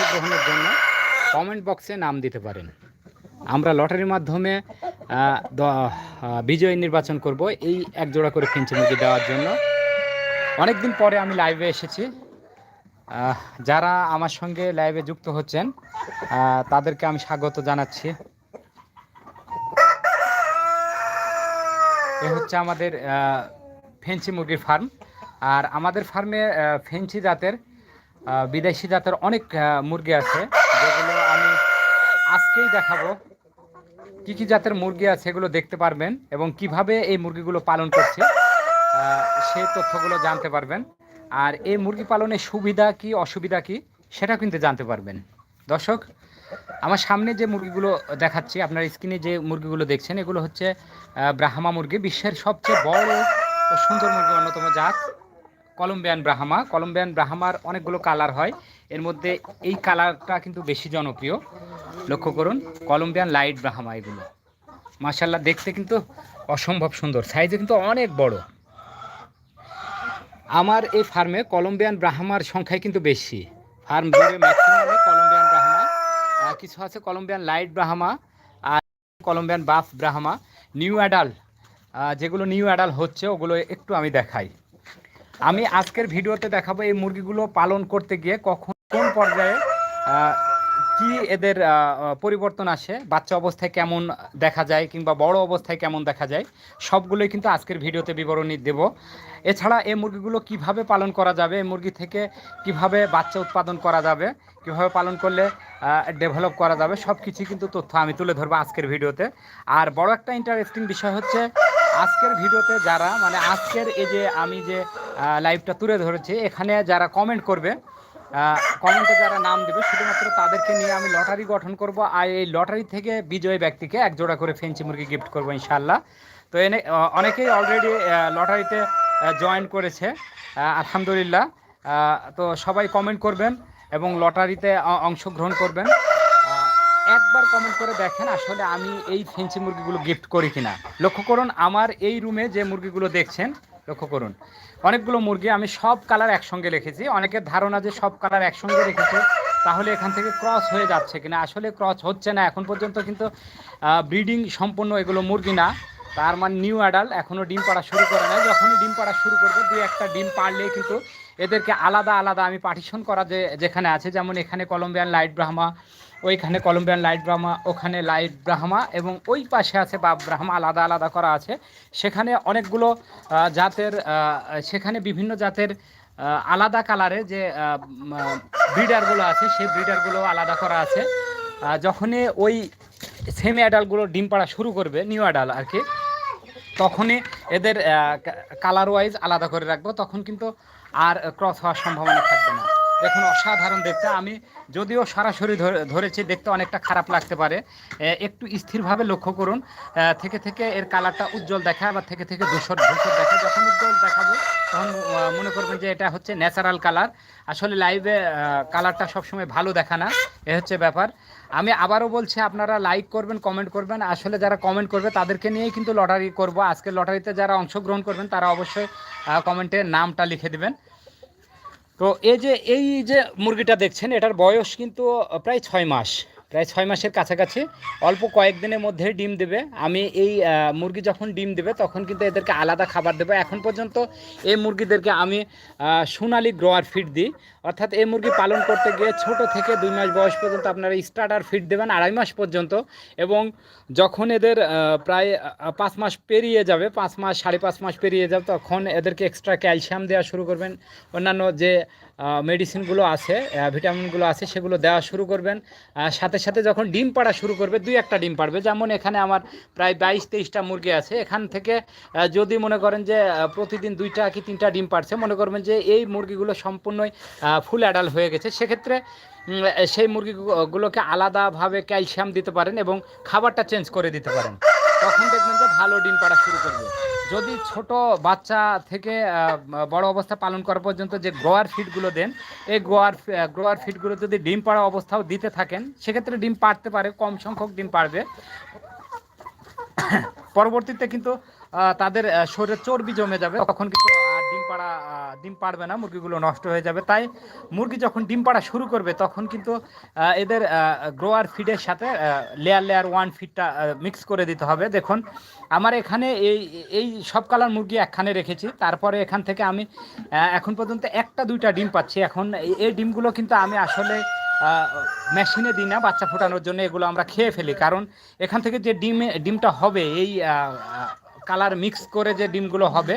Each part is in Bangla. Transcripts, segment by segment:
অংশগ্রহণের জন্য কমেন্ট বক্সে নাম দিতে পারেন। আমরা লটারির মাধ্যমে বিজয়ী নির্বাচন করব এই এক জোড়া করে ফেঞ্চি মুরগি দেওয়ার জন্য। অনেকদিন পরে আমি লাইভে এসেছি। যারা আমার সঙ্গে লাইভে যুক্ত হচ্ছেন তাদেরকে আমি স্বাগত জানাচ্ছি। এ হচ্ছে আমাদের ফেঞ্চি মুরগির ফার্ম আর আমাদের ফার্মে ফেঞ্চি জাতের বিদেশি জাতের অনেক মুরগি আছে, যেগুলো আমি আজকেই দেখাবো। কি কি জাতের মুরগি আছে এগুলো দেখতে পারবেন এবং কীভাবে এই মুরগিগুলো পালন করছে সেই তথ্যগুলো জানতে পারবেন। আর এই মুরগি পালনের সুবিধা কি, অসুবিধা কি সেটা কিন্তু জানতে পারবেন। দর্শক, আমার সামনে যে মুরগিগুলো দেখাচ্ছি, আপনার স্ক্রিনে যে মুরগিগুলো দেখছেন, এগুলো হচ্ছে ব্রাহ্মা মুরগি, বিশ্বের সবচেয়ে বড় ও সুন্দর মুরগি অন্যতম জাত। কলম্বিয়ান ব্রাহ্মা। কলম্বিয়ান ব্রাহ্মার অনেকগুলো কালার হয়। এর মধ্যে এই কালারটা কিন্তু বেশি জনপ্রিয়। লক্ষ্য করুন, কলম্বিয়ান লাইট ব্রাহ্মা এগুলো। মাশাল্লাহ দেখতে কিন্তু অসম্ভব সুন্দর। সাইজে কিন্তু অনেক বড়। আমার এই ফার্মে কলম্বিয়ান ব্রাহ্মার সংখ্যাই কিন্তু বেশি। ফার্ম জুড়ে ম্যাক্সিমামে কলম্বিয়ান ব্রাহ্মা। কিছু আছে কলম্বিয়ান লাইট ব্রাহ্মা আর Columbian buff Brahma. New adult যেগুলো নিউ অ্যাডাল হচ্ছে, ওগুলো একটু আমি দেখাই। আমি আজকের ভিডিওতে দেখাবো এই মুরগিগুলো পালন করতে গিয়ে কখন, কোন পর্যায়ে কি এদের পরিবর্তন আসে, বাচ্চা অবস্থায় কেমন দেখা যায় কিংবা বড় অবস্থায় কেমন দেখা যায়, সবগুলোই কিন্তু আজকের ভিডিওতে বিবরণী দেব। এছাড়া এই মুরগিগুলো কীভাবে পালন করা যাবে, এই মুরগি থেকে কীভাবে বাচ্চা উৎপাদন করা যাবে, কীভাবে পালন করলে ডেভেলপ করা যাবে সব কিছুই কিন্তু তথ্য আমি তুলে ধরবো আজকের ভিডিওতে। আর বড় একটা ইন্টারেস্টিং বিষয় হচ্ছে আজকের ভিডিওতে যারা মানে আজকের এই যে আমি যে লাইভটা তুলে ধরেছি, এখানে যারা কমেন্ট করবে কমেন্টে যারা নাম দেবে, শুধুমাত্র তাদেরকে নিয়ে আমি লটারি গঠন করব, আর এই লটারি থেকে বিজয়ী ব্যক্তিকে এক জোড়া করে ফেঞ্চি মুরগি গিফট করব ইনশাল্লাহ তো এনে অনেকেই অলরেডি লটারিতে জয়েন করেছে আলহামদুলিল্লাহ। তো সবাই কমেন্ট করবেন এবং লটারিতে অংশগ্রহণ করবেন। একবার কমেন্ট করে দেখেন আসলে আমি এই ফেঞ্চি মুরগিগুলো গিফট করি কিনা। লক্ষ্য করুন, আমার এই রুমে যে মুরগিগুলো দেখছেন, লক্ষ্য করুন। অনেকগুলো মুরগি আমি সব কালার একসঙ্গে রেখেছি। অনেকের ধারণা যে সব কালার একসঙ্গে রেখেছি, তাহলে এখান থেকে ক্রস হয়ে যাচ্ছে কিনা। আসলে ক্রস হচ্ছে না, এখন পর্যন্ত কিন্তু ব্রিডিং সম্পন্ন এগুলো মুরগি না। তার মানে নিউ অ্যাডাল এখনও ডিম পাড়া শুরু করে নাই। যখনই ডিম পাড়া শুরু করবে দু একটা ডিম পারলেই কিন্তু এদেরকে আলাদা আলাদা আমি পার্টিশন করা যে, যেখানে আছে, যেমন এখানে কলম্বিয়ান লাইট ব্রাহ্মা ওইখানে কলম্বিয়ান লাইট ব্রাহ্মা, ওখানে লাইট ব্রাহ্মা এবং ওই পাশে আছে বাপ ব্রাহ্মা আলাদা আলাদা করা আছে। সেখানে অনেকগুলো জাতের সেখানে বিভিন্ন জাতের আলাদা কালারে যে ব্রিডারগুলো আছে, সেই ব্রিডারগুলো আলাদা করা আছে। যখনই ওই সেমি অ্যাডালগুলো ডিম পাড়া শুরু করবে নিউ অ্যাডাল আর কি, তখনই এদের কালার ওয়াইজ আলাদা করে রাখব, তখন কিন্তু আর ক্রস হওয়ার সম্ভাবনা থাকবে না। দেখুন, অসাধারণ দেখতে। আমি যদিও সরাসরি ধরেছি, দেখতে অনেকটা খারাপ লাগতে পারে। একটু স্থিরভাবে লক্ষ্য করুন। থেকে থেকে এর কালারটা উজ্জ্বল দেখা আবার থেকে থেকে ধূসর ধূসর দেখা যখন উজ্জ্বল দেখাবো, তখন মনে করবেন যে এটা হচ্ছে ন্যাচারাল কালার। আসলে লাইভে কালারটা সবসময় ভালো দেখা না। এ হচ্ছে ব্যাপার। আমি আবারও বলছি, আপনারা লাইক করবেন, কমেন্ট করবেন। আসলে যারা কমেন্ট করবে, তাদেরকে নিয়েই কিন্তু লটারি করব। আজকে লটারিতে যারা অংশগ্রহণ করবেন, তারা অবশ্যই কমেন্টে নামটা লিখে দিবেন। তো এই যে এই যে মুরগিটা দেখছেন, এটার বয়স কিন্তু প্রায় ছয় মাস। প্রায় ছয় মাসের কাছাকাছি। অল্প কয়েকদিনের মধ্যে ডিম দেবে। আমি এই মুরগি যখন ডিম দেবে, তখন কিন্তু এদেরকে আলাদা খাবার দেবো। এখন পর্যন্ত এই মুরগিদেরকে আমি সোনালি গ্রোয়ার ফিড দিই। অর্থাৎ এই মুরগি পালন করতে গিয়ে ছোট থেকে দুই মাস বয়স পর্যন্ত আপনারা স্টার্টার ফিড দেবেন, আড়াই মাস পর্যন্ত। এবং যখন এদের প্রায় পাঁচ মাস পেরিয়ে যাবে, পাঁচ মাস, সাড়ে পাঁচ মাস পেরিয়ে যাবে, তখন এদেরকে এক্সট্রা ক্যালসিয়াম দেওয়া শুরু করবেন। অন্যান্য যে মেডিসিনগুলো আছে ভিটামিনগুলো আছে, সেগুলো দেওয়া শুরু করবেন। সাথে সাথে যখন ডিম পাড়া শুরু করবে, দুই একটা ডিম পাড়বে। যেমন এখানে আমার প্রায় বাইশ তেইশটা মুরগি আছে। এখান থেকে যদি মনে করেন যে প্রতিদিন দুইটা কি তিনটা ডিম পাড়ছে, মনে করবেন যে, এই মুরগিগুলো সম্পূর্ণই ফুল অ্যাডাল হয়ে গেছে। সেক্ষেত্রে সেই মুরগিগুলোকে আলাদাভাবে ক্যালসিয়াম দিতে পারেন এবং খাবারটা চেঞ্জ করে দিতে পারেন। তখন দেখবেন যে ভালো ডিম পাড়া শুরু করবে। যদি ছোট বাচ্চা থেকে বড় অবস্থা পালন করা পর্যন্ত যে গ্রোয়ার ফিডগুলো দেন, এই গ্রোয়ার গ্রোয়ার ফিডগুলো যদি ডিম পাড়া অবস্থাও দিতে থাকেন, সেক্ষেত্রে ডিম পাড়তে পারে, কম সংখ্যক ডিম পারবে পরবর্তীতে কিন্তু তাদের শরীরে চর্বি জমে যাবে, তখন কিন্তু ডিম পাড়া ডিম পাড়বে না, মুরগিগুলো নষ্ট হয়ে যাবে। তাই মুরগি যখন ডিম পাড়া শুরু করবে, তখন কিন্তু এদের গ্রোয়ার ফিডের সাথে লেয়ার লেয়ার ওয়ান ফিডটা মিক্স করে দিতে হবে। দেখুন, আমার এখানে এই এই সব কালার মুরগি একখানে রেখেছি। তারপরে এখান থেকে আমি এখন পর্যন্ত একটা, দুইটা ডিম পাচ্ছি। এখন এই- ডিমগুলো কিন্তু আমি আসলে মেশিনে দিই না, বাচ্চা ফোটানোর জন্য এগুলো আমরা খেয়ে ফেলি। কারণ এখান থেকে যে ডিম, ডিমটা হবে, এই কালার মিক্স করে যে ডিমগুলো হবে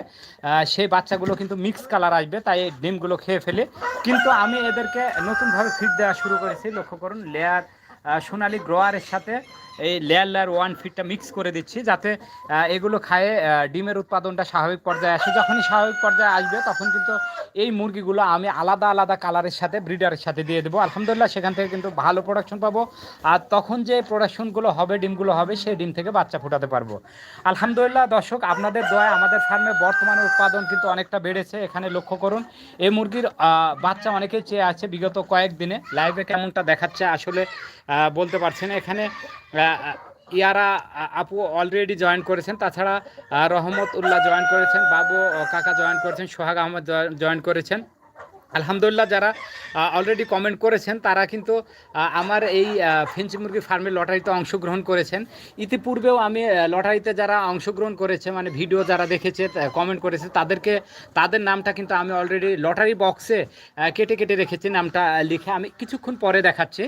সেই বাচ্চাগুলো কিন্তু মিক্স কালার আসবে, তাই ডিমগুলো খেয়ে ফেলে। কিন্তু আমি এদেরকে নতুনভাবে ফিড দেওয়া শুরু করেছি, লক্ষ্য করুন লেয়ার সোনালি গ্রোয়ারের সাথে এই লেয়ার লেয়ার ওয়ান ফিটটা মিক্স করে দিচ্ছি যাতে এগুলো খায়ে ডিমের উৎপাদনটা স্বাভাবিক পর্যায়ে আসে। যখনই স্বাভাবিক পর্যায়ে আসবে, তখন কিন্তু এই মুরগিগুলো আমি আলাদা আলাদা কালারের সাথে, ব্রিডারের সাথে দিয়ে দেবো। আলহামদুলিল্লাহ, সেখান থেকে কিন্তু ভালো প্রোডাকশন পাবো। আর তখন যে প্রোডাকশনগুলো হবে, ডিমগুলো হবে, সেই ডিম থেকে বাচ্চা ফোটাতে পারব। আলহামদুলিল্লাহ, দর্শক, আপনাদের দোয়ায় আমাদের ফার্মে বর্তমানে উৎপাদন কিন্তু অনেকটা বেড়েছে। এখানে লক্ষ্য করুন, এই মুরগির বাচ্চা অনেকেই চেয়ে আছে বিগত কয়েকদিনে। লাইভে কেমনটা দেখাচ্ছে? আসলে বলতে পারছেন। এখানে ইয়ারা আপু অলরেডি জয়েন করেছেন। তাছাড়া রহমত উল্লাহ জয়েন করেছেন, বাবু কাকা জয়েন করেছেন, সোহাগ আহমদ জয়েন করেছেন। আলহামদুলিল্লাহ যারা অলরেডি কমেন্ট করেছেন, তারা কিন্তু আমার এই ফেঞ্চি মুরগি ফার্মের লটারিতে অংশগ্রহণ করেছেন। ইতিপূর্বেও আমি লটারিতে যারা অংশগ্রহণ করেছে মানে ভিডিও যারা দেখেছে কমেন্ট করেছে, তাদেরকে, তাদের নামটা কিন্তু আমি অলরেডি লটারি বক্সে কেটে কেটে রেখেছি, নামটা লিখে আমি কিছুক্ষণ পরে দেখাচ্ছি।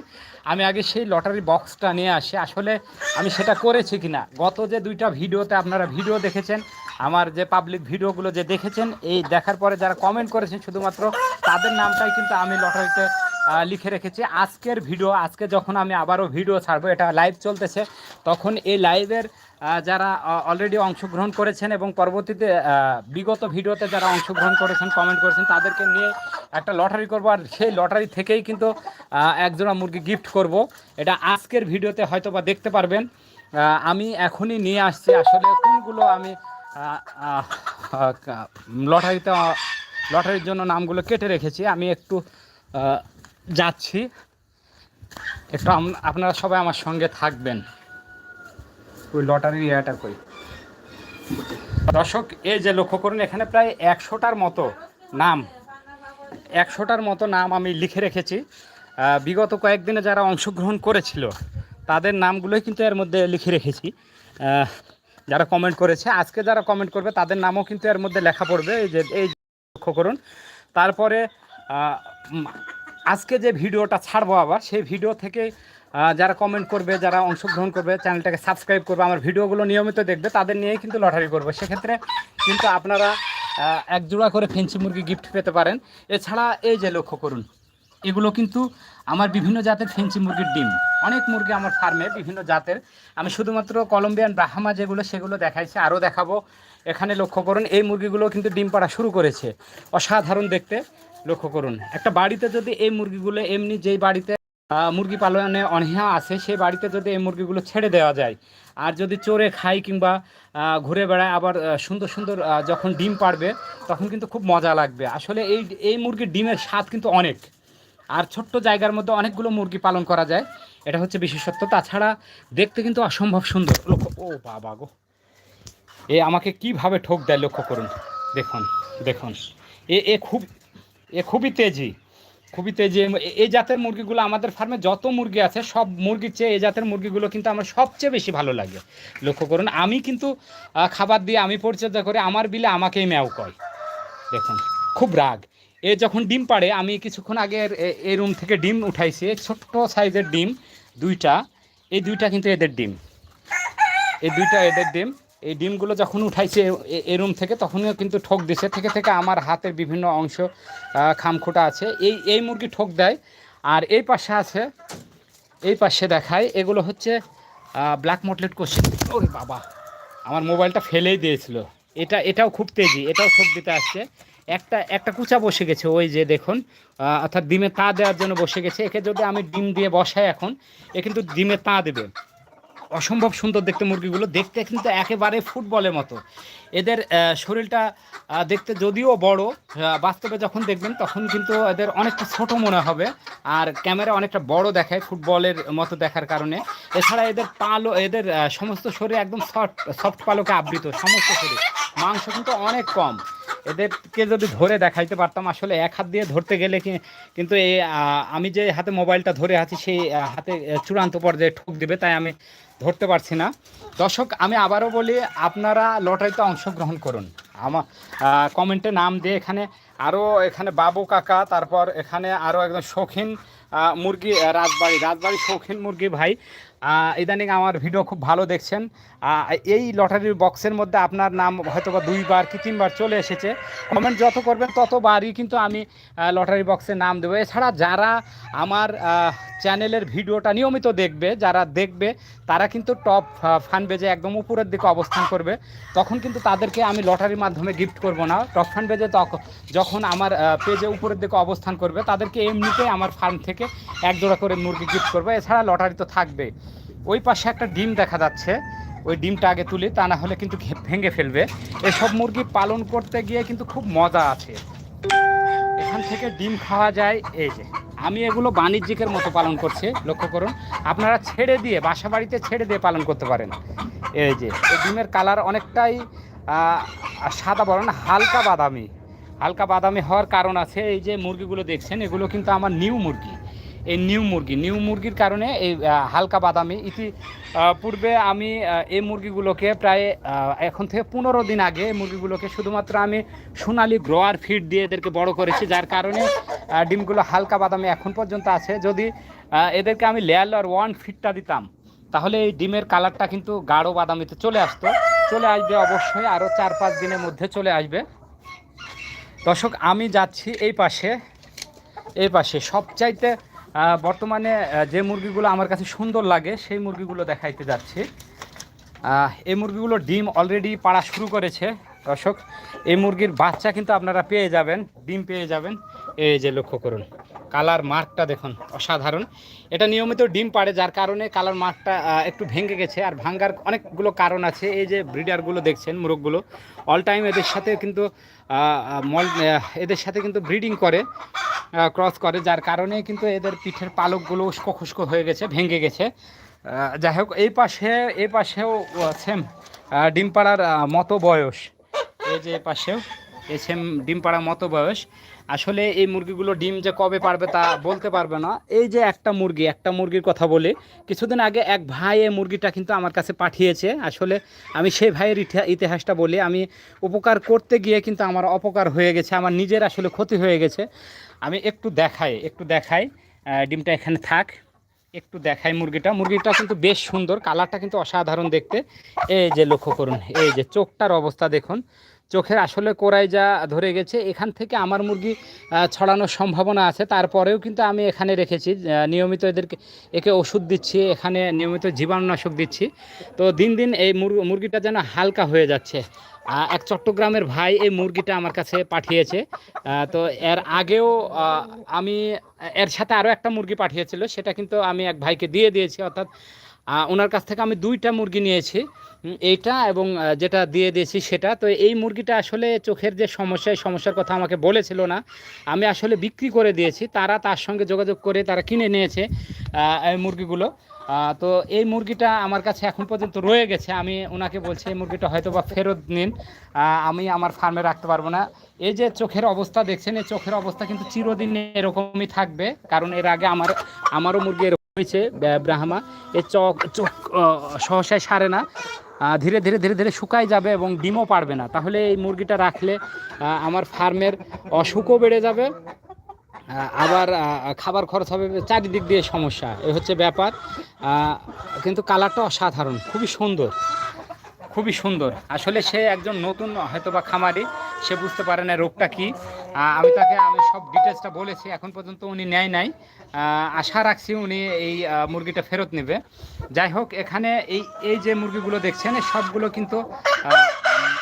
আমি আগে সেই লটারি বক্সটা নিয়ে আসি। আসলে আমি সেটা করেছি কিনা? গত যে দুইটা ভিডিওতে আপনারা ভিডিও দেখেছেন আমার যে পাবলিক ভিডিওগুলো যে দেখেছেন, এই দেখার পরে যারা কমেন্ট করেছেন শুধুমাত্র, তাদের নামটাই কিন্তু আমি লটারিতে লিখে রেখেছি। আজকের ভিডিও, আজকে যখন আমি আবারও ভিডিও ছাড়বো, এটা লাইভ চলতেছে, তখন এই লাইভের যারা অলরেডি অংশগ্রহণ করেছেন এবং পরবর্তীতে বিগত ভিডিওতে যারা অংশগ্রহণ করেছেন কমেন্ট করেছেন, তাদেরকে নিয়ে একটা লটারি করব। আর সেই লটারি থেকেই কিন্তু একজোড়া মুরগি গিফট করব। এটা আজকের ভিডিওতে হয়তো বা দেখতে পারবেন। আমি এখনই নিয়ে আসছি। আসলে কোনগুলো আমি লটারিতে, লটারির জন্য নামগুলো কেটে রেখেছি। আমি একটু যাচ্ছি। একটু আপনারা সবাই আমার সঙ্গে থাকবেন। ওই লটারির ইয়েটা কই? দর্শক, এই যে লক্ষ্য করুন, এখানে প্রায় একশোটার মতো নাম। একশোটার মতো নাম আমি লিখে রেখেছি। বিগত কয়েকদিনে যারা অংশগ্রহণ করেছিল, তাদের নামগুলোই কিন্তু এর মধ্যে লিখে রেখেছি। যারা কমেন্ট করেছে, আজকে যারা কমেন্ট করবে, তাদের নামও কিন্তু এর মধ্যে লেখা পড়বে, এই যে, এই লক্ষ্য করুন। তারপরে আজকে যে ভিডিওটা ছাড়বো আবার, সেই ভিডিও থেকে যারা কমেন্ট করবে, যারা অংশগ্রহণ করবে, চ্যানেলটাকে সাবস্ক্রাইব করবে, আমার ভিডিওগুলো নিয়মিত দেখবে, তাদের নিয়েই কিন্তু লটারি করব। সেক্ষেত্রে কিন্তু আপনারা এক জোড়া করে ফেন্সি মুরগি গিফট পেতে পারেন। এছাড়া এই যে লক্ষ্য করুন এগুলো কিন্তু আমার বিভিন্ন জাতের ফেন্সি মুরগির ডিম। অনেক মুরগি আমার ফার্মে বিভিন্ন জাতের। আমি শুধুমাত্র কলম্বিয়ান ব্রাহ্মা যেগুলো, সেগুলো দেখাইছি, আরও দেখাবো। এখানে লক্ষ্য করুন, এই মুরগিগুলো কিন্তু ডিম পাড়া শুরু করেছে। অসাধারণ দেখতে, লক্ষ্য করুন। একটা বাড়িতে যদি এই মুরগিগুলো এমনি যেই বাড়িতে মুরগি পালনে অনীহা আছে, সেই বাড়িতে যদি এই মুরগিগুলো ছেড়ে দেওয়া যায়, আর যদি চোরে খাই কিংবা ঘুরে বেড়ায়, আবার সুন্দর সুন্দর যখন ডিম পাড়বে, তখন কিন্তু খুব মজা লাগবে। আসলে এই এই মুরগির ডিমের স্বাদ কিন্তু অনেক। আর ছোট্ট জায়গার মধ্যে অনেকগুলো মুরগি পালন করা যায়। এটা হচ্ছে বিশেষত্ব। তাছাড়া দেখতে কিন্তু অসম্ভব সুন্দর। লক্ষ্য ও বাবা গো। এ আমাকে কীভাবে ঠোক দেয় লক্ষ্য করুন। দেখুন দেখুন। এ এ খুব এ খুবই তেজি। খুবই তেজি। এই জাতের মুরগিগুলো আমাদের ফার্মে যত মুরগি আছে, সব মুরগির চেয়ে এই জাতের মুরগিগুলো কিন্তু আমার সবচেয়ে বেশি ভালো লাগে। লক্ষ্য করুন, আমি কিন্তু খাবার দিয়ে আমি পরিচর্যা করে, আমার বিলে আমাকেই ম্যাও কয়। দেখুন, খুব রাগ। এ যখন ডিম পাড়ে, আমি কিছুক্ষণ আগে এই রুম থেকে ডিম উঠাইছি। ছোট্ট সাইজের ডিম, দুইটা। এই দুইটা কিন্তু এদের ডিম। এই দুইটা এদের ডিম। এই ডিমগুলো যখন উঠাইছে এ- রুম থেকে, তখনও কিন্তু ঠোক দিছে। থেকে থেকে আমার হাতের বিভিন্ন অংশ খামখোটা আছে। এই এই মুরগি ঠোক দেয়। আর এই পাশে আছে, এই পাশে দেখায়, এগুলো হচ্ছে ব্ল্যাক মটলেট কোশ্চেন ওরে বাবা! আমার মোবাইলটা ফেলেই দিয়েছিল। এটা, এটাও খুব তেজি। এটাও ঠোক দিতে আসছে। একটা একটা কুচা বসে গেছে, ওই যে দেখুন অর্থাৎ ডিমে তা দেওয়ার জন্য বসে গেছে। একে যদি আমি ডিম দিয়ে বসাই এখন, এ কিন্তু ডিমে তা দেবে। অসম্ভব সুন্দর দেখতে মুরগিগুলো, দেখতে কিন্তু একেবারে ফুটবলের মতো। এদের শরীরটা দেখতে যদিও বড় বাস্তবে যখন দেখবেন তখন কিন্তু এদের অনেকটা ছোট মনে হবে। আর ক্যামেরা অনেকটা বড় দেখায় ফুটবলের মতো দেখার কারণে। এছাড়া এদের পালো এদের সমস্ত শরীর একদম সফট সফট পালকে আবৃত, সমস্ত শরীর। মাংস কিন্তু অনেক কম। এদেরকে যদি ধরে দেখাইতে পারতাম, আসলে এক হাত দিয়ে ধরতে গেলে কিন্তু এই আমি যে হাতে মোবাইলটা ধরে আছি, সেই হাতে চূড়ান্ত পর্যায়ে ঠুক দেবে, তাই আমি ধরতে পারছি না। দর্শক, আমি আবারও বলি, আপনারা লটারিতে অংশগ্রহণ করুন। আমার কমেন্টে নাম দিয়ে এখানে আরও এখানে বাবু কাকা, তারপর এখানে আরও একদম শৌখিন মুরগি, রাজবাড়ি রাজবাড়ি শৌখিন মুরগি ভাই ইদানিং আমার ভিডিও খুব ভালো দেখছেন। এই লটারির বক্সের মধ্যে আপনার নাম হয়তো বা দুইবার কি তিনবার চলে এসেছে। কমেন্ট যত করবেন ততবারই কিন্তু আমি লটারি বক্সে নাম দেবো। এছাড়া যারা আমার চ্যানেলের ভিডিওটা নিয়মিত দেখবে, যারা দেখবে, তারা কিন্তু টপ ফান বেজে একদম উপরের দিকে অবস্থান করবে। তখন কিন্তু তাদেরকে আমি লটারির মাধ্যমে গিফট করব না। টপ ফান বেজে তখন যখন আমার পেজে উপরের দিকে অবস্থান করবে, তাদেরকে এমনিতেই আমার ফার্ম থেকে এক জোড়া করে মুরগি গিফট করব। এছাড়া লটারি তো থাকবে ওই পাশে একটা ডিম দেখা যাচ্ছে। ওই ডিমটা আগে তুলি, তা না হলে কিন্তু ভেঙে ফেলবে। এসব মুরগি পালন করতে গিয়ে কিন্তু খুব মজা আছে। এখান থেকে ডিম খাওয়া যায়। এই যে, আমি এগুলো বাণিজ্যিকের মতো পালন করছি, লক্ষ্য করুন। আপনারা ছেড়ে দিয়ে বাসা বাড়িতে ছেড়ে দিয়ে পালন করতে পারেন। এই যে, এই ডিমের কালার অনেকটাই সাদা বরণ হালকা বাদামি। হালকা বাদামি হওয়ার কারণ আছে, এই যে মুরগিগুলো দেখছেন, এগুলো কিন্তু আমার নিউ মুরগি। এই নিউ মুরগি, নিউ মুরগির কারণে এই হালকা বাদামি। ইতি পূর্বে আমি এই মুরগিগুলোকে প্রায় এখন থেকে পনেরো দিন আগে এই মুরগিগুলোকে শুধুমাত্র আমি সোনালি গ্রোয়ার ফিড দিয়ে এদেরকে বড় করেছি, যার কারণে ডিমগুলো হালকা বাদামি এখন পর্যন্ত আছে। যদি এদেরকে আমি লেয়ার আর ওয়ান ফিডটা দিতাম, তাহলে এই ডিমের কালারটা কিন্তু গাঢ় বাদামিতে চলে আসতো। চলে আসবে অবশ্যই আরও চার পাঁচ দিনের মধ্যে চলে আসবে। দর্শক, আমি যাচ্ছি এই পাশে এই পাশে। সবচাইতে বর্তমানে যে মুরগিগুলো আমার কাছে সুন্দর লাগে, সেই মুরগিগুলো দেখাইতে যাচ্ছি। এই মুরগিগুলো ডিম অলরেডি পাড়া শুরু করেছে। দর্শক, এই মুরগির বাচ্চা কিন্তু আপনারা পেয়ে যাবেন, ডিম পেয়ে যাবেন। এই যে লক্ষ্য করুন। কালার মার্কটা দেখুন, অসাধারণ। এটা নিয়মিত ডিম পাড়ে, যার কারণে কালার মার্কটা একটু ভেঙে গেছে। আর ভাঙ্গার অনেকগুলো কারণ আছে। এই যে ব্রিডারগুলো দেখছেন, মুরগগুলো অল টাইম এদের সাথে কিন্তু মল এদের সাথে কিন্তু ব্রিডিং করে ক্রস করে, যার কারণে কিন্তু এদের পিঠের পালকগুলো উস্কো খুস্কো হয়ে গেছে, ভেঙে গেছে। যাই হোক, এই পাশে, এই পাশেও সেম ডিম পাড়ার মতো বয়স। এই যে পাশেও, এই সেম ডিম পাড়ার মতো বয়স। আসলে এই মুরগিগুলো ডিম যে কবে পারবে তা বলতে পারবে না। এই যে একটা মুরগি, একটা মুরগির কথা বলি, কিছুদিন আগে এক ভাই এই মুরগিটা কিন্তু আমার কাছে পাঠিয়েছে। আসলে আমি সেই ভাইয়ের ইতিহা- ইতিহাসটা বলি, আমি উপকার করতে গিয়ে কিন্তু আমার অপকার হয়ে গেছে, আমার নিজের আসলে ক্ষতি হয়ে গেছে। আমি একটু দেখাই একটু দেখাই ডিমটা এখানে থাক। একটু দেখাই মুরগিটা। মুরগিটা কিন্তু বেশ সুন্দর, কালারটা কিন্তু অসাধারণ দেখতে। এই যে লক্ষ্য করুন, এই যে চোখটার অবস্থা দেখুন। চোখের আসলে কোরাই যা ধরে গেছে, এখান থেকে আমার মুরগি ছড়ানোর সম্ভাবনা আছে। তারপরেও কিন্তু আমি এখানে রেখেছি নিয়মিত এদেরকে, একে ওষুধ দিচ্ছি, এখানে নিয়মিত জীবাণুনাশক দিচ্ছি। তো দিন দিন এই মুরগ- মুরগিটা যেন হালকা হয়ে যাচ্ছে। এক চট্টগ্রামের ভাই এই মুরগিটা আমার কাছে পাঠিয়েছে। তো এর আগেও আমি, এর সাথে আরও একটা মুরগি পাঠিয়েছিল, সেটা কিন্তু আমি এক ভাইকে দিয়ে দিয়েছি, অর্থাৎ ওনার কাছ থেকে আমি দুইটা মুরগি নিয়েছি। এইটা এবং যেটা দিয়ে দিয়েছি সেটা। তো এই মুরগিটা আসলে চোখের যে সমস্যা এই সমস্যার কথা আমাকে বলেছিল না, আমি আসলে বিক্রি করে দিয়েছি। তারা তার সঙ্গে যোগাযোগ করে তারা কিনে নিয়েছে এই মুরগিগুলো। তো এই মুরগিটা আমার কাছে এখন পর্যন্ত রয়ে গেছে। আমি ওনাকে বলছি, এই মুরগিটা হয়তো বা ফেরত নিন। আমি আমার ফার্মে রাখতে পারব না। এই যে চোখের অবস্থা দেখছেন, এই চোখের অবস্থা কিন্তু চিরদিন এরকমই থাকবে, কারণ এর আগে আমার, আমারও মুরগি এরকম হয়েছে, ব্রা- ব্রাহ্মা। এই চোখ চোখ সহসায় সারে না। ধীরে ধীরে ধীরে ধীরে শুকাই যাবে এবং ডিমও পারবে না। তাহলে এই মুরগিটা রাখলে আমার ফার্মের অসুখও বেড়ে যাবে। আবার খাবার খরচ হবে চারিদিক দিয়ে সমস্যা। এ হচ্ছে ব্যাপার। কিন্তু কালারটা অসাধারণ, খুবই সুন্দর। খুবই সুন্দর। আসলে সে একজন নতুন হয়তো বা খামারি, সে বুঝতে পারে না রোগটা কি। আমি তাকে, আমি সব ডিটেলসটা বলেছি, এখন পর্যন্ত উনি নেয় নাই। আশা রাখছি উনি এই মুরগিটা ফেরত নেবে। যাই হোক, এখানে এই এই যে মুরগিগুলো দেখছেন সবগুলো কিন্তু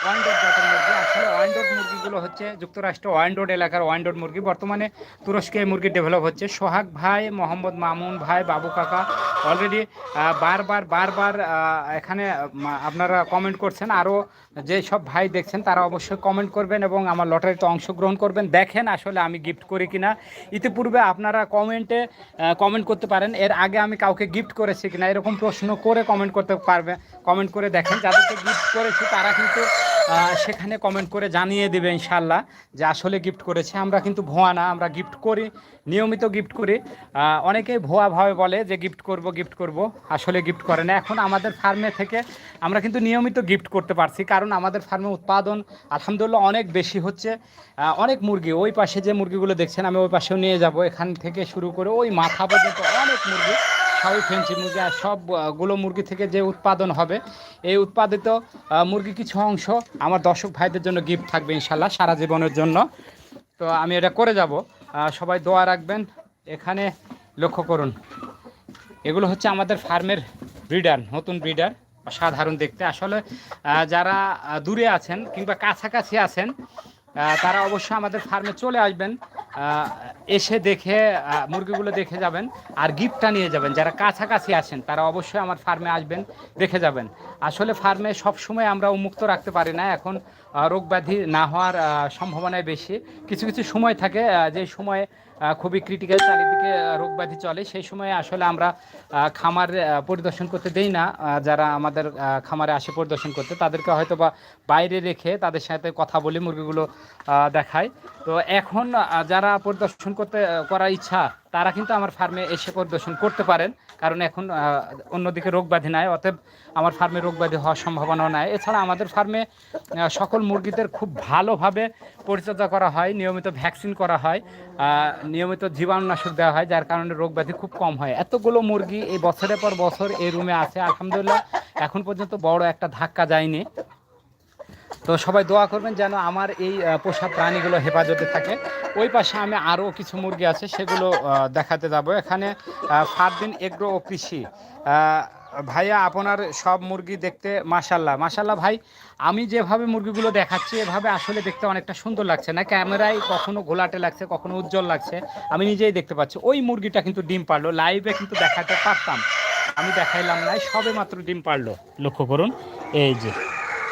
ওয়াইন্ডোড জাতের মুরগি। আসলে ওয়াইন্ডোড মুরগিগুলো হচ্ছে যুক্তরাষ্ট্র ওয়াইন্ডোড এলাকার ওয়াইন্ডোড মুরগি। বর্তমানে তুরস্কে মুরগি ডেভেলপ হচ্ছে। সোহাগ ভাই, মোহাম্মদ মামুন ভাই, বাবু কাকা অলরেডি বারবার বারবার এখানে আপনারা কমেন্ট করছেন আরও যে সব ভাই দেখছেন, তারা অবশ্যই কমেন্ট করবেন এবং আমার লটারিতে অংশগ্রহণ করবেন। দেখেন আসলে আমি গিফট করি কিনা। ইতিপূর্বে আপনারা কমেন্টে কমেন্ট করতে পারেন। এর আগে আমি কাউকে গিফট করেছি কিনা, এরকম প্রশ্ন করে কমেন্ট করতে পারবে কমেন্ট করে দেখেন। যাদেরকে গিফট করেছি, তারা কিন্তু সেখানে কমেন্ট করে জানিয়ে দেবে ইনশাল্লাহ যে আসলে গিফট করেছে। আমরা কিন্তু ভোয়া না, আমরা গিফট করি, নিয়মিত গিফট করি। অনেকেই ভুয়া ভাবে বলে যে গিফট করব গিফট করব, আসলে গিফট করে না। এখন আমাদের ফার্মে থেকে আমরা কিন্তু নিয়মিত গিফট করতে পারছি। কারণ আমাদের ফার্মে উৎপাদন আলহামদুলিল্লাহ অনেক বেশি হচ্ছে। অনেক মুরগি, ওই পাশে যে মুরগিগুলো দেখছেন, আমি ওই পাশেও নিয়ে যাব। এখান থেকে শুরু করে ওই মাথা পর্যন্ত অনেক মুরগি, সবই ফেন্সি মুরগি, আর সবগুলো মুরগি থেকে যে উৎপাদন হবে, এই উৎপাদিত মুরগি কিছু অংশ আমার দর্শক ভাইদের জন্য গিফট থাকবে ইনশাল্লাহ সারা জীবনের জন্য। তো আমি এটা করে যাব। সবাই দোয়া রাখবেন, এখানে লক্ষ্য করুন। এগুলো হচ্ছে আমাদের ফার্মের ব্রিডার নতুন ব্রিডার সাধারণ দেখতে। আসলে যারা দূরে আছেন কিংবা কাছাকাছি আছেন তারা অবশ্যই আমাদের ফার্মে চলে আসবেন। এসে দেখে মুরগিগুলো দেখে যাবেন আর গিফটটা নিয়ে যাবেন। যারা কাছাকাছি আছেন তারা অবশ্যই আমার ফার্মে আসবেন দেখে যাবেন। আসলে ফার্মে সবসময় আমরা উন্মুক্ত রাখতে পারি না। এখন আহ, রোগ ব্যাধি না হওয়ার সম্ভাবনায় বেশি। কিছু কিছু সময় থাকে যে সময়ে খুবই ক্রিটিক্যাল চারিদিকে আহ, রোগ ব্যাধি চলে সেই সময়ে আসলে আমরা খামার পরিদর্শন করতে দেই না। যারা আমাদের খামারে আসে পরিদর্শন করতে তাদেরকে হয়তো বা বাইরে রেখে তাদের সাথে কথা বলে মুরগিগুলো দেখায়। তো এখন যারা পরিদর্শন করতে করার ইচ্ছা, তারা কিন্তু আমার ফার্মে এসে পরিদর্শন করতে পারেন। কারণ এখন অন্যদিকে রোগ ব্যাধি নাই, অতএব আমার ফার্মে রোগ ব্যাধি হওয়ার সম্ভাবনাও নাই। এছাড়া আমাদের ফার্মে সকল মুরগিদের খুব ভালোভাবে পরিচর্যা করা হয়, নিয়মিত ভ্যাকসিন করা হয় নিয়মিত জীবাণুনাশক দেওয়া হয়, যার কারণে রোগ ব্যাধি খুব কম হয়। এতগুলো মুরগি এই বছরের পর বছর এই রুমে আছে। আলহামদুলিল্লাহ, এখন পর্যন্ত বড় একটা ধাক্কা যায়নি। তো সবাই দোয়া করবেন যেন আমার এই পোষা প্রাণীগুলো হেফাজতে থাকে। ওই পাশে আমি আরও কিছু মুরগি আছে, সেগুলো দেখাতে যাব। এখানে ফারদিন এগ্রো ও কৃষি। ভাইয়া, আপনার সব মুরগি দেখতে মাশাল্লাহ মাশাল্লাহ ভাই, আমি যেভাবে মুরগিগুলো দেখাচ্ছি, এভাবে আসলে দেখতে অনেকটা সুন্দর লাগছে না? ক্যামেরায় কখনো ঘোলাটে লাগছে, কখনো উজ্জ্বল লাগছে, আমি নিজেই দেখতে পাচ্ছি। ওই মুরগিটা কিন্তু ডিম পারল, লাইভে কিন্তু দেখাতে পারতাম। আমি দেখাইলাম না সবে মাত্র ডিম পারল। লক্ষ্য করুন, এই যে।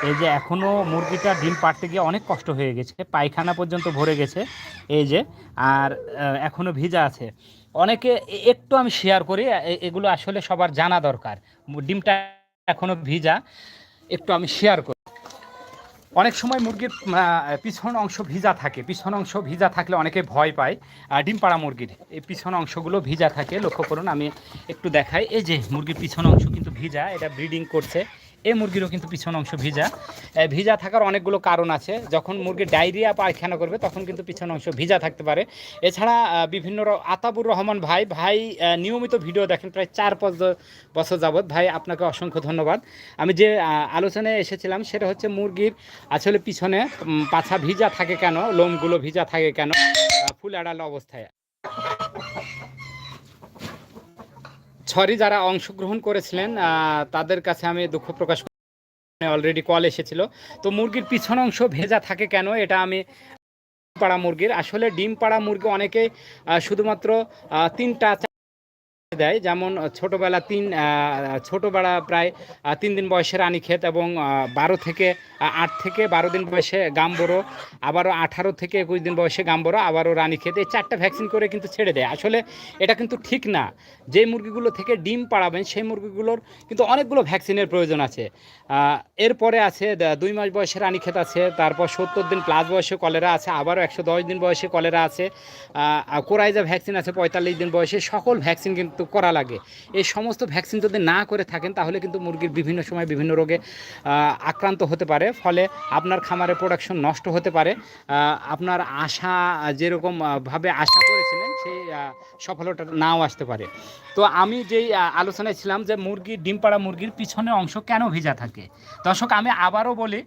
এই যে এখনও মুরগিটা ডিম পাড়তে গিয়ে অনেক কষ্ট হয়ে গেছে পায়খানা পর্যন্ত ভরে গেছে এই যে আর আহ, এখনও ভিজা আছে। অনেকে একটু আমি শেয়ার করি এগুলো আসলে সবার জানা দরকার। ডিমটা এখনও ভিজা একটু আমি শেয়ার করি। অনেক সময় মুরগির পিছন অংশ ভিজা থাকে পিছন অংশ ভিজা থাকলে অনেকে ভয় পায় ডিম পাড়া মুরগির। এই পিছন অংশগুলো ভিজা থাকে লক্ষ্য করুন আমি একটু দেখাই। এই যে মুরগির পিছন অংশ কিন্তু ভিজা এটা ব্রিডিং করছে। এই মুরগিরও কিন্তু পিছন অংশ ভিজা। ভিজা থাকার অনেকগুলো কারণ আছে। যখন মুরগি ডায়রিয়া পায়খানা করবে, তখন কিন্তু পিছন অংশ ভিজা থাকতে পারে। এছাড়া বিভিন্ন আতাবুর রহমান ভাই ভাই নিয়মিত ভিডিও দেখেন প্রায় চার পাঁচ বছর যাবৎ। ভাই, আপনাকে অসংখ্য ধন্যবাদ। আমি যে আলোচনায় এসেছিলাম, সেটা হচ্ছে মুরগির আসলে পিছনে পাছা ভিজা থাকে কেন, লোমগুলো ভিজা থাকে কেন ফুল আড়াল অবস্থায়। সরি, যারা অংশগ্রহণ করেছিলেন তাদের কাছে আমি দুঃখ প্রকাশ অলরেডি কল এসেছিল। তো মুরগির পিছন অংশ ভেজা থাকে কেন, এটা আমি পাড়া মুরগির। আসলে ডিম পাড়া মুরগি অনেকে শুধুমাত্র তিনটা দেয়। যেমন ছোটোবেলা তিন ছোটোবেলা প্রায় তিন দিন বয়সে রানীক্ষেত এবং বারো থেকে আট থেকে বারো দিন বয়সে গাম্বরো, আবারও আঠারো থেকে একুশ দিন বয়সে গাম্বরো, আবারও রানীক্ষেত। এই চারটা ভ্যাকসিন করে কিন্তু ছেড়ে দেয়। আসলে এটা কিন্তু ঠিক না। যে মুরগিগুলো থেকে ডিম পাড়াবেন, সেই মুরগিগুলোর কিন্তু অনেকগুলো ভ্যাকসিনের প্রয়োজন আছে। এরপরে আছে দুই মাস বয়সে রানীক্ষেত আছে, তারপর সত্তর দিন প্লাস বয়সে কলেরা আছে, আবারও একশো দশ দিন বয়সে কলেরা আছে। কোরাইজা ভ্যাকসিন আছে পঁয়তাল্লিশ দিন বয়সে, সকল ভ্যাকসিন কিন্তু করা লাগে। এই সমস্ত ভ্যাকসিন যদি না করে থাকেন, তাহলে কিন্তু মুরগির বিভিন্ন সময় বিভিন্ন রোগে আক্রান্ত হতে পারে। ফলে আপনার খামারের প্রোডাকশন নষ্ট হতে পারে। আপনার আশা, যেরকম ভাবে আশা করেছিলেন, সেই সফলতা নাও আসতে পারে। তো আমি যেই আলোচনায় ছিলাম যে মুরগির ডিম পাড়া মুরগির পিছনে অংশ কেন ভিজা থাকে? দর্শক, আমি আবারও বলি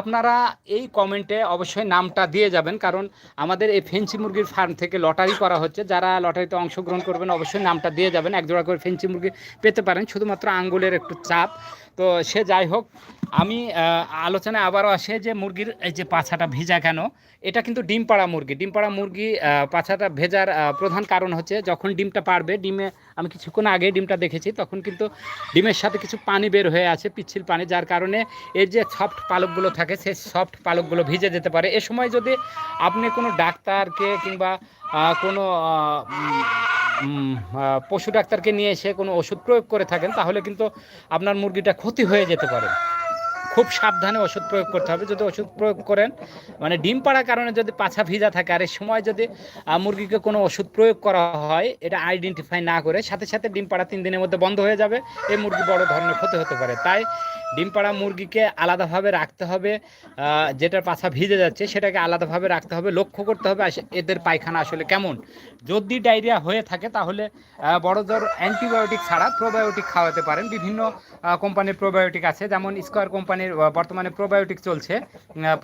আপনারা এই কমেন্টে অবশ্যই নামটা দিয়ে যাবেন, কারণ আমাদের এই ফেন্সি মুরগির ফার্ম থেকে লটারি করা হচ্ছে। যারা লটারিতে অংশগ্রহণ করবেন, অবশ্যই নামটা দিয়ে যাবেন এক জোড়া করে ফেন্সি মুরগি পেতে পারেন, শুধুমাত্র আঙ্গুলের একটু চাপ। তো সে যাই হোক, আমি আলোচনায় আবারও আসে যে মুরগির এই যে পাছাটা ভিজা কেন? এটা কিন্তু ডিম পাড়া মুরগি। ডিম পাড়া মুরগি পাছাটা ভেজার প্রধান কারণ হচ্ছে যখন ডিমটা পারবে ডিমে, আমি কিছুক্ষণ আগে ডিমটা দেখেছি, তখন কিন্তু ডিমের সাথে কিছু পানি বের হয়ে আছে, পিচ্ছিল পানি, যার কারণে এর যে সফট পালকগুলো থাকে, সেই সফট পালকগুলো ভিজে যেতে পারে। এ সময় যদি আপনি কোনো ডাক্তারকে কিংবা কোনো পশু ডাক্তারকে নিয়ে এসে কোনো ওষুধ প্রয়োগ করে থাকেন, তাহলে কিন্তু আপনার মুরগিটা ক্ষতি হয়ে যেতে পারে। খুব সাবধানে ওষুধ প্রয়োগ করতে হবে। যদি ওষুধ প্রয়োগ করেন মানে ডিম পাড়ার কারণে যদি পাছা ভিজা থাকে, আর এই সময় যদি মুরগিকে কোনো ওষুধ প্রয়োগ করা হয়, এটা আইডেন্টিফাই না করে, সাথে সাথে ডিম পাড়া তিন দিনের মধ্যে বন্ধ হয়ে যাবে। এই মুরগি বড় ধরনের ক্ষতি হতে পারে। তাই ডিম পাড়া মুরগিকে আলাদাভাবে রাখতে হবে যেটার পাছা ভিজে যাচ্ছে সেটাকে আলাদাভাবে রাখতে হবে, লক্ষ্য করতে হবে এদের পায়খানা আসলে কেমন। যদি ডায়রিয়া হয়ে থাকে তাহলে বড় জোর অ্যান্টিবায়োটিক ছাড়া প্রোবায়োটিক খাওয়াতে পারেন। বিভিন্ন কোম্পানির প্রোবায়োটিক আছে, যেমন স্কোয়ার কোম্পানির বর্তমানে প্রোবায়োটিক চলছে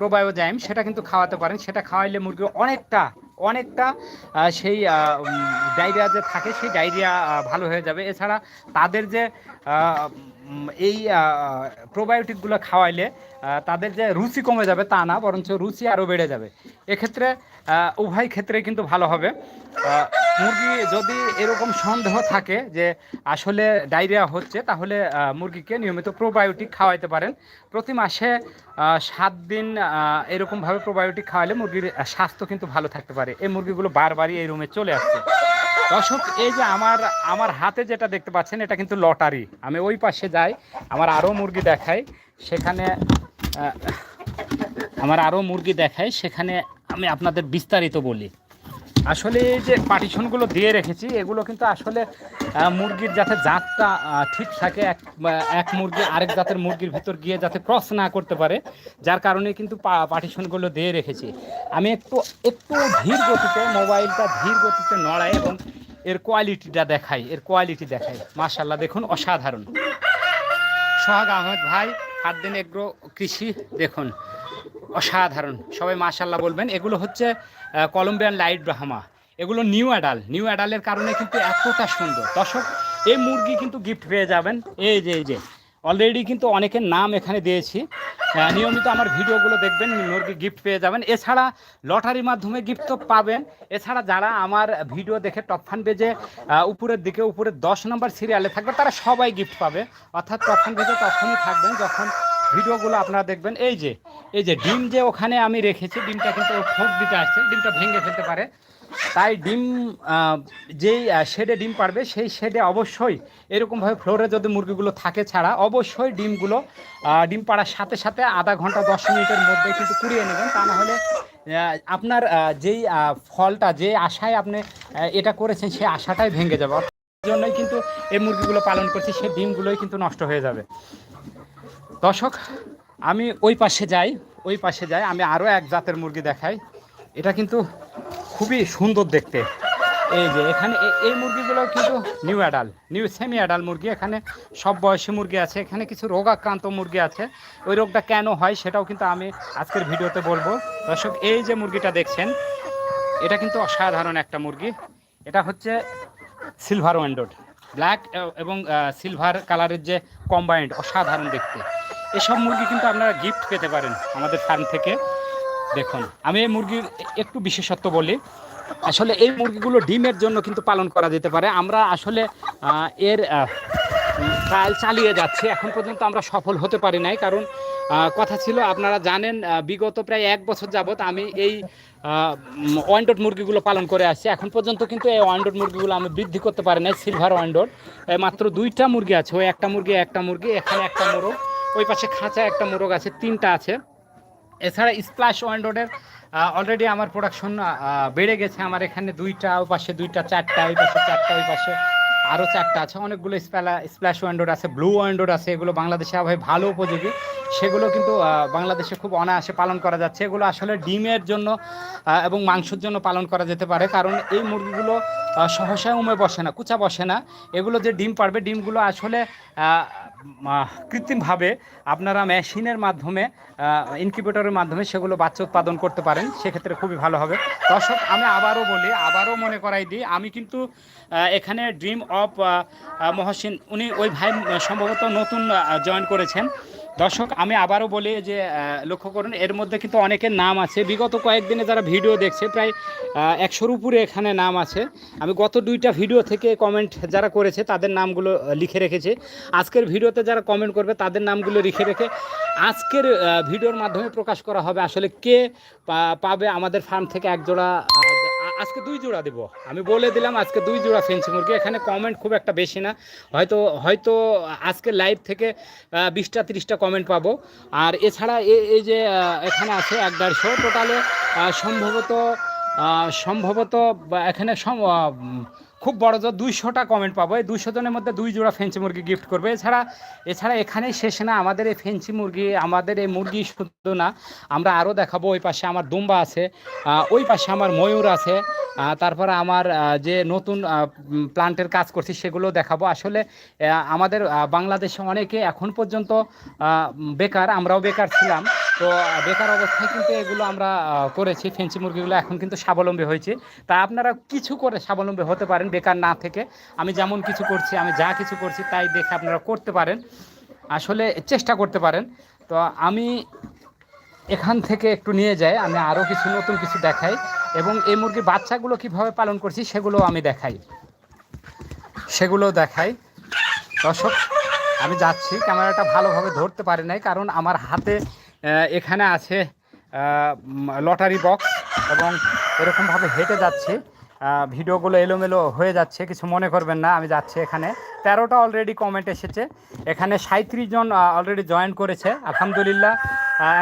প্রোবায়োজাইম, সেটা কিন্তু খাওয়াতে পারেন। সেটা খাওয়াইলে মুরগি অনেকটা অনেকটা সেই ডায়রিয়া যে থাকে, সেই ডায়রিয়া ভালো হয়ে যাবে। এছাড়া তাদের যে এই প্রোবায়োটিকগুলো খাওয়াইলে তাদের যে রুচি কমে যাবে তা না, বরঞ্চ রুচি আরও বেড়ে যাবে। এক্ষেত্রে উভয় ক্ষেত্রে কিন্তু ভালো হবে। মুরগি যদি এরকম সন্দেহ থাকে যে আসলে ডায়রিয়া হচ্ছে, তাহলে মুরগিকে নিয়মিত প্রোবায়োটিক খাওয়াইতে পারেন। প্রতি মাসে সাত দিন এরকমভাবে প্রোবায়োটিক খাওয়ালে মুরগির স্বাস্থ্য কিন্তু ভালো থাকতে পারে। এই মুরগিগুলো বারবারই এই রুমে চলে আসছে। দর্শক, এই যে আমার আমার হাতে যেটা দেখতে পাচ্ছেন, এটা কিন্তু লটারি। আমি ওই পাশে যাই, আমার আরও মুরগি দেখাই, সেখানে আমার আরও মুরগি দেখাই, সেখানে আমি আপনাদের বিস্তারিত বলি। আসলে এই যে পার্টিশনগুলো দিয়ে রেখেছি, এগুলো কিন্তু আসলে মুরগির যাতে জাতটা ঠিক থাকে, এক এক মুরগি আরেক জাতের মুরগির ভিতর গিয়ে যাতে ক্রস না করতে পারে, যার কারণে কিন্তু পার্টিশনগুলো দিয়ে রেখেছি। আমি একটু একটু ধীর গতিতে, মোবাইলটা ধীর গতিতে নড়াই এবং এর কোয়ালিটিটা দেখাই, এর কোয়ালিটি দেখাই। মাশাল্লাহ দেখুন, অসাধারণ। সোহাগ আহমেদ ভাই হাতদিন এগ্রো কৃষি, দেখুন, অসাধারণ। সবাই মাশাল্লাহ বলবেন। এগুলো হচ্ছে কলম্বিয়ান লাইট ব্রাহ্মা। এগুলো নিউ অ্যাডাল। নিউ অ্যাডালের কারণে কিন্তু এতটা সুন্দর। দর্শক, এই মুরগি কিন্তু গিফট পেয়ে যাবেন। এই যে এই যে। অলরেডি কিন্তু অনেকের নাম এখানে দিয়েছি। নিয়মিত আমার ভিডিওগুলো দেখবেন, মুরগি গিফট পেয়ে যাবেন। এছাড়া লটারির মাধ্যমে গিফট তো পাবেন। এছাড়া যারা আমার ভিডিও দেখে টপ ফান পেজে উপরের দিকে, উপরের দশ নম্বর সিরিয়ালে থাকবে, তারা সবাই গিফট পাবে। অর্থাৎ টপ ফান পেজে তখনই থাকবেন যখন ভিডিওগুলো আপনারা দেখবেন। এই যে এই যে ডিম যে ওখানে আমি রেখেছি, ডিমটা কিন্তু ঠোক দিতে আসছে, ডিমটা ভেঙে ফেলতে পারে। তাই ডিম যেই শেডে ডিম পারবে, সেই শেডে অবশ্যই এরকমভাবে ফ্লোরে যদি মুরগিগুলো থাকে ছাড়া, অবশ্যই ডিমগুলো ডিম পাড়ার সাথে সাথে আধা ঘণ্টা, দশ মিনিটের মধ্যে কিন্তু কুড়িয়ে নেবেন। তা না হলে আপনার যেই ফলটা, যে আশায় আপনি এটা করেছেন, সেই আশাটাই ভেঙে যাবে। জন্যই কিন্তু এই মুরগিগুলো পালন করছি, সেই ডিমগুলোই কিন্তু নষ্ট হয়ে যাবে। দর্শক আমি ওই পাশে যাই, ওই পাশে যাই, আমি আরও এক জাতের মুরগি দেখাই। এটা কিন্তু খুবই সুন্দর দেখতে। এই যে এখানে এই মুরগিগুলো কিন্তু new adult new semi adult মুরগি। এখানে সব বয়সী মুরগি আছে, এখানে কিছু রোগাক্রান্ত মুরগি আছে। ওই রোগটা কেন হয় সেটাও কিন্তু আমি আজকের ভিডিওতে বলব। দর্শক, এই যে মুরগিটা দেখছেন, এটা কিন্তু অসাধারণ একটা মুরগি। এটা হচ্ছে সিলভার ওয়েন্ডোড ব্ল্যাক এবং সিলভার কালারের যে কম্বাইন্ড অসাধারণ দেখতে। এসব মুরগি কিন্তু আপনারা গিফট পেতে পারেন আমাদের ফার্ম থেকে। দেখুন, আমি এই মুরগির একটু বিশেষত্ব বলি। আসলে এই মুরগিগুলো ডিমের জন্য কিন্তু পালন করা যেতে পারে। আমরা আসলে এর ট্রায়াল চালিয়ে যাচ্ছি। এখন পর্যন্ত আমরা সফল হতে পারি নাই। কারণ কথা ছিল, আপনারা জানেন বিগত প্রায় এক বছর যাবত আমি এই ওয়ান্ডোড মুরগিগুলো পালন করে আসছি। এখন পর্যন্ত কিন্তু এই ওয়ান্ডোড মুরগিগুলো আমি বৃদ্ধি করতে পারি নাই সিলভার ওয়ান্ডোড মাত্র দুইটা মুরগি আছে। ওই একটা মুরগি একটা মুরগি, এখানে একটা মোরগ। ওই পাশে খাঁচা একটা মোরগ আছে, তিনটা আছে। এছাড়া স্প্ল্যাশ রোডের অলরেডি আমার প্রোডাকশন বেড়ে গেছে। আমার এখানে দুইটা, ওই পাশে দুইটা, চারটা, ওই পাশে চারটা, ওই পাশে আরও চারটা আছে। অনেকগুলো স্প্যালা স্প্ল্যাশ ওয়ান্ডোড আছে ব্লু ওয়ান্ডোড আছে, এগুলো বাংলাদেশে আবহাওয়ায় ভালো উপযোগী। সেগুলো কিন্তু বাংলাদেশে খুব অনায়াসে পালন করা যাচ্ছে। এগুলো আসলে ডিমের জন্য এবং মাংসের জন্য পালন করা যেতে পারে। কারণ এই মুরগিগুলো সহসায় উমে বসে না, কুচা বসে না। এগুলো যে ডিম পারবে, ডিমগুলো আসলে কৃত্রিমভাবে আপনারা মেশিনের মাধ্যমে ইনকিউবেটরের মাধ্যমে সেগুলো বাচ্চা উৎপাদন করতে পারেন, সেক্ষেত্রে খুবই ভালো হবে। দর্শক, আমি আবারও বলি, আবারও মনে করাই দিই, আমি কিন্তু এখানে ড্রিম অফ মহসিন, উনি ওই ভাই সম্ভবত নতুন জয়েন করেছেন। দর্শক, আমি আবারও বলি যে লক্ষ্য করুন, এর মধ্যে কিন্তু অনেকের নাম আছে। বিগত কয়েকদিনে যারা ভিডিও দেখছে, প্রায় একশোর উপরে এখানে নাম আছে। আমি গত দুইটা ভিডিও থেকে কমেন্ট যারা করেছে, তাদের নামগুলো লিখে রেখেছে। আজকের ভিডিওতে যারা কমেন্ট করবে, তাদের নামগুলো লিখে রেখে আজকের ভিডিওর মাধ্যমে প্রকাশ করা হবে আসলে কে পাবে আমাদের ফার্ম থেকে একজোড়া আজকে দুই জোড়া দেবো। আমি বলে দিলাম আজকে দুই জোড়া ফেন্সি মুরগি, এখানে কমেন্ট খুব একটা বেশি না। হয়তো হয়তো আজকে লাইভ থেকে বিশটা, তিরিশটা কমেন্ট পাবো। আর এছাড়া এই যে এখানে আছে এক দেড়শো টোটালে সম্ভবত সম্ভবত এখানে সম- খুব বড় জোর দুইশোটা কমেন্ট পাবো। এই দুইশো জনের মধ্যে দুই জোড়া ফেন্সি মুরগি গিফট করবে। এছাড়া এছাড়া এখানেই শেষ না। আমাদের এই ফেন্সি মুরগি, আমাদের এই মুরগি শুধু না, আমরা আরও দেখাবো ওই পাশে আমার দুম্বা আছে ওই পাশে আমার ময়ূর আছে তারপরে আমার যে নতুন প্লান্টের কাজ করছি সেগুলো দেখাবো। আসলে আমাদের বাংলাদেশে অনেকে এখন পর্যন্ত বেকার, আমরাও বেকার ছিলাম। তো বেকার অবস্থায় কিন্তু এগুলো আমরা করেছি। ফেন্সি মুরগিগুলো এখন কিন্তু স্বাবলম্বী হয়েছে। তা আপনারা কিছু করে স্বাবলম্বী হতে পারেন বেকার না থেকে। আমি যেমন কিছু করছি, আমি যা কিছু করছি তাই দেখে আপনারা করতে পারেন। আসলে চেষ্টা করতে পারেন। তো আমি এখান থেকে একটু নিয়ে যাই, আমি আরও কিছু নতুন কিছু দেখাই। এবং এই মুরগির বাচ্চাগুলো কীভাবে পালন করছি সেগুলো আমি দেখাই। সেগুলো দেখাই। দর্শক, আমি যাচ্ছি। ক্যামেরাটা ভালোভাবে ধরতে পারি নাই, কারণ আমার হাতে এখানে আছে লটারি বক্স এবং এরকমভাবে হেঁটে যাচ্ছে। ভিডিওগুলো এলোমেলো হয়ে যাচ্ছে, কিছু মনে করবেন না, আমি যাচ্ছি এখানে। তেরোটা অলরেডি কমেন্ট এসেছে। এখানে সাঁত্রিশ জন অলরেডি জয়েন করেছে, আলহামদুলিল্লাহ।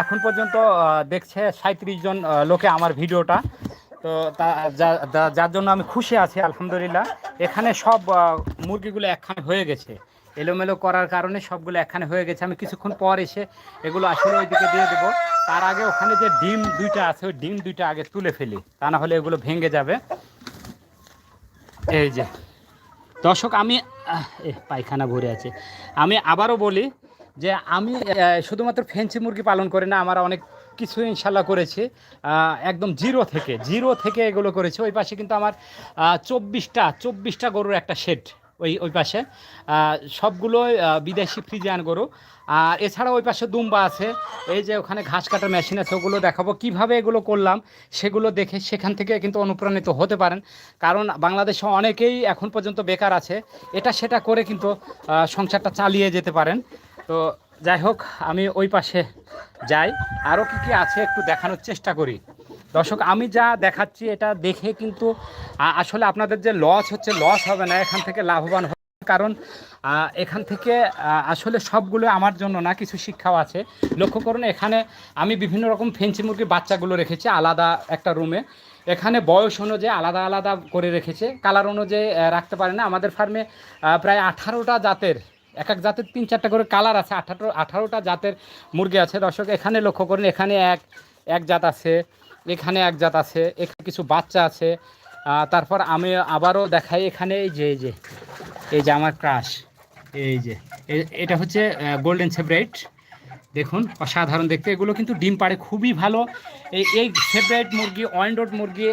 এখন পর্যন্ত দেখছে সাঁত্রিশ জন লোকে আমার ভিডিওটা। তো যার জন্য আমি খুশি আছি, আলহামদুলিল্লাহ। এখানে সব মুরগিগুলো একখানে হয়ে গেছে। এলোমেলো করার কারণে সবগুলো একখানে হয়ে গেছে। আমি কিছুক্ষণ পর এসে এগুলো আসলে ওইদিকে দিয়ে দেবো। তার আগে ওখানে যে ডিম দুইটা আছে, ওই ডিম দুইটা আগে তুলে ফেলি। তা না হলে এগুলো ভেঙে যাবে। এই যে। দর্শক, আমি পায়খানা ভরে আছে। আমি আবারও বলি যে আমি শুধুমাত্র ফেন্সি মুরগি পালন করি না, আমার অনেক কিছু ইনশাল্লাহ করেছি। একদম জিরো থেকে জিরো থেকে এগুলো করেছি। ওই পাশে কিন্তু আমার চব্বিশটা চব্বিশটা গরুর একটা শেড। ওই ওই পাশে। আহ, সবগুলোই বিদেশি ফ্রিজিয়ান গরু। আর এছাড়া ওই পাশে দুম্বা আছে। এই যে ওখানে ঘাস কাটার মেশিন আছে ওগুলো দেখাবো। কীভাবে এগুলো করলাম সেগুলো দেখে সেখান থেকে কিন্তু অনুপ্রাণিত হতে পারেন। কারণ বাংলাদেশে অনেকেই এখন পর্যন্ত বেকার আছে। এটা সেটা করে কিন্তু সংসারটা চালিয়ে যেতে পারেন। তো যাই হোক আমি ওই পাশে যাই। আরও কী কী আছে একটু দেখানোর চেষ্টা করি। দর্শক, আমি যা দেখাচ্ছি এটা দেখে কিন্তু আসলে আপনাদের যে লস হচ্ছে লস হবে না, এখান থেকে লাভবান হবে। কারণ এখান থেকে আসলে সবগুলো আমার জন্য না, কিছু শিক্ষাও আছে। লক্ষ্য করুন, এখানে আমি বিভিন্ন রকম ফেন্সি মুরগির বাচ্চাগুলো রেখেছি, আলাদা একটা রুমে এখানে বয়স অনুযায়ী আলাদা আলাদা করে রেখেছে। কালার অনুযায়ী রাখতে পারে না। আমাদের ফার্মে প্রায় আঠারোটা জাতের, এক এক জাতের তিন চারটা করে কালার আছে। আঠারো, আঠারোটা জাতের মুরগি আছে। দর্শক, এখানে লক্ষ্য করুন, এখানে এক এক জাত আছে। এখানে এক জাত আছে, এখানে কিছু বাচ্চা আছে। তারপর আমি আবারও দেখাই এখানে এই যে এই যে এই যে আমার ক্রাশ এই যে এটা হচ্ছে গোল্ডেন সেব্রাইট দেখুন, অসাধারণ দেখতে। এগুলো কিন্তু ডিম পাড়ে খুবই ভালো। এই এই ফেভারিট মুরগি ওয়াইন্ডোড মুরগি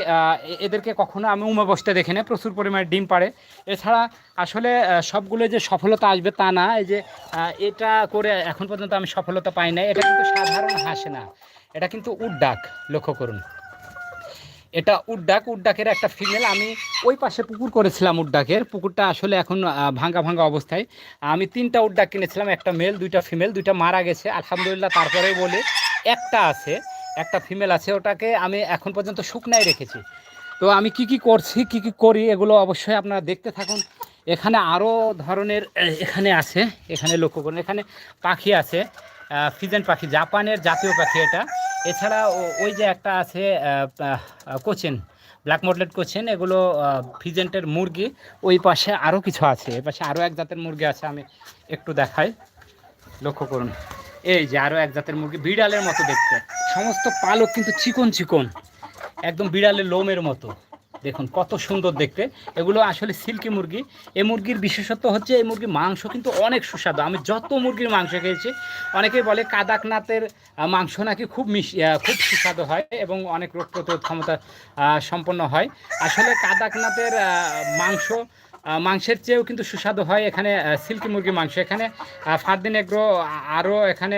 এদেরকে কখনো আমি উমা বসতে দেখি না, প্রচুর পরিমাণে ডিম পাড়ে। এছাড়া আসলে সবগুলো যে সফলতা আসবে তা না। এই যে এটা করে এখন পর্যন্ত আমি সফলতা পাই না এটা কিন্তু সাধারণ হাসে না। এটা কিন্তু উড ডাক, লক্ষ্য করুন। এটা উড্ডাক উড্ডাকের একটা ফিমেল আমি ওই পাশে পুকুর করেছিলাম উড্ডাকের পুকুরটা আসলে এখন ভাঙ্গা ভাঙ্গা অবস্থায়। আমি তিনটা উড্ডাক কিনেছিলাম, একটা মেল দুইটা ফিমেল দুইটা মারা গেছে। আলহামদুলিল্লাহ তারপরে বলে, একটা আছে, একটা ফিমেল আছে। ওটাকে আমি এখন পর্যন্ত শুকনায় রেখেছি। তো আমি কি কি করছি, কি কি করি, এগুলো অবশ্যই আপনারা দেখতে থাকুন। এখানে আরও ধরনের এখানে আছে, এখানে লক্ষ্য করুন। এখানে পাখি আছে ফিজেন পাখি, জাপানের জাতীয় পাখি এটা। এছাড়া ওই যে একটা আছে কোচেন, ব্ল্যাক মডলেট কোচেন, এগুলো ফিজেন্টের মুরগি। ওই পাশে আরও কিছু আছে এ পাশে আরও এক জাতের মুরগি আছে, আমি একটু দেখাই। লক্ষ্য করুন, এই যে আরও এক জাতের মুরগি, বিড়ালের মতো দেখতে। সমস্ত পালক কিন্তু চিকন চিকন, একদম বিড়ালের লোমের মতো। দেখুন, কত সুন্দর দেখতে। এগুলো আসলে সিল্কি মুরগি। এই মুরগির বিশেষত্ব হচ্ছে, এই মুরগির মাংস কিন্তু অনেক সুস্বাদু। আমি যত মুরগির মাংস খেয়েছি অনেকেই বলে কাদাকনাথের মাংস নাকি খুব খুব সুস্বাদু হয় এবং অনেক রোগ প্রতিরোধ ক্ষমতা সম্পন্ন হয়। আসলে কাদাকনাথের মাংস মাংসের চেয়েও কিন্তু সুস্বাদু হয় এখানে সিল্কি মুরগির মাংস। এখানে ফারদিন এগ্রো আরও এখানে